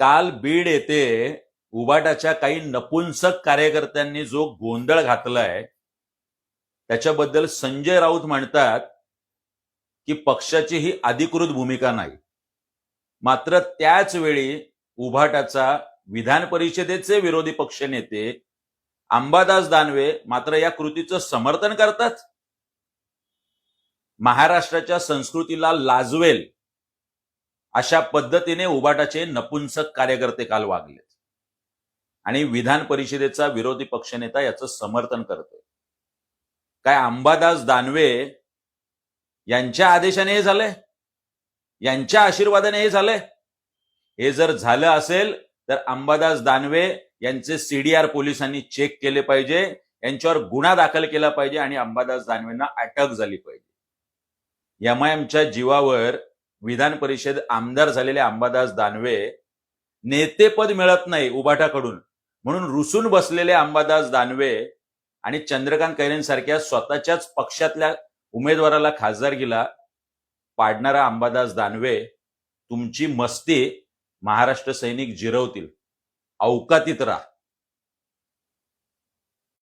काल बीड येथे उबाटाच्या काही नपुंसक कार्यकर्त्यांनी जो गोंधळ घातलाय त्याच्याबद्दल संजय राऊत म्हणतात की पक्षाची ही अधिकृत भूमिका नाही. मात्र त्याच वेळी उभाटाचा विधान परिषदेचे विरोधी पक्ष नेते अंबादास दानवे मात्र या कृतीचं समर्थन करतात. महाराष्ट्राच्या संस्कृतीला लाजवेल अशा पद्धतीने उबाटाचे नपुंसक कार्यकर्ते काल वागले आणि विधान परिषदेचा विरोधी पक्षनेता याचं समर्थन करतोय. काय अंबादास दानवे यांच्या आदेशाने हे झालंय? यांच्या आशीर्वादाने हे झालंय? हे जर झालं असेल तर अंबादास दानवे यांचे सीडीआर पोलिसांनी चेक केले पाहिजे यांच्यावर गुन्हा दाखल केला पाहिजे आणि अंबादास दानवेंना अटक झाली पाहिजे. एमआयएमच्या जीवावर विधान परिषद आमदार झालेले अंबादास दानवे नेतेपद मिळत नाही उबाटाकडून म्हणून रुसून बसलेले अंबादास दानवे आणि चंद्रकांत कैरेंसारख्या स्वतःच्याच पक्षातल्या उमेदवाराला खासदारकीला पाडणारा अंबादास दानवे तुमची मस्ती महाराष्ट्र सैनिक जिरवतील. अवकातीत राहा.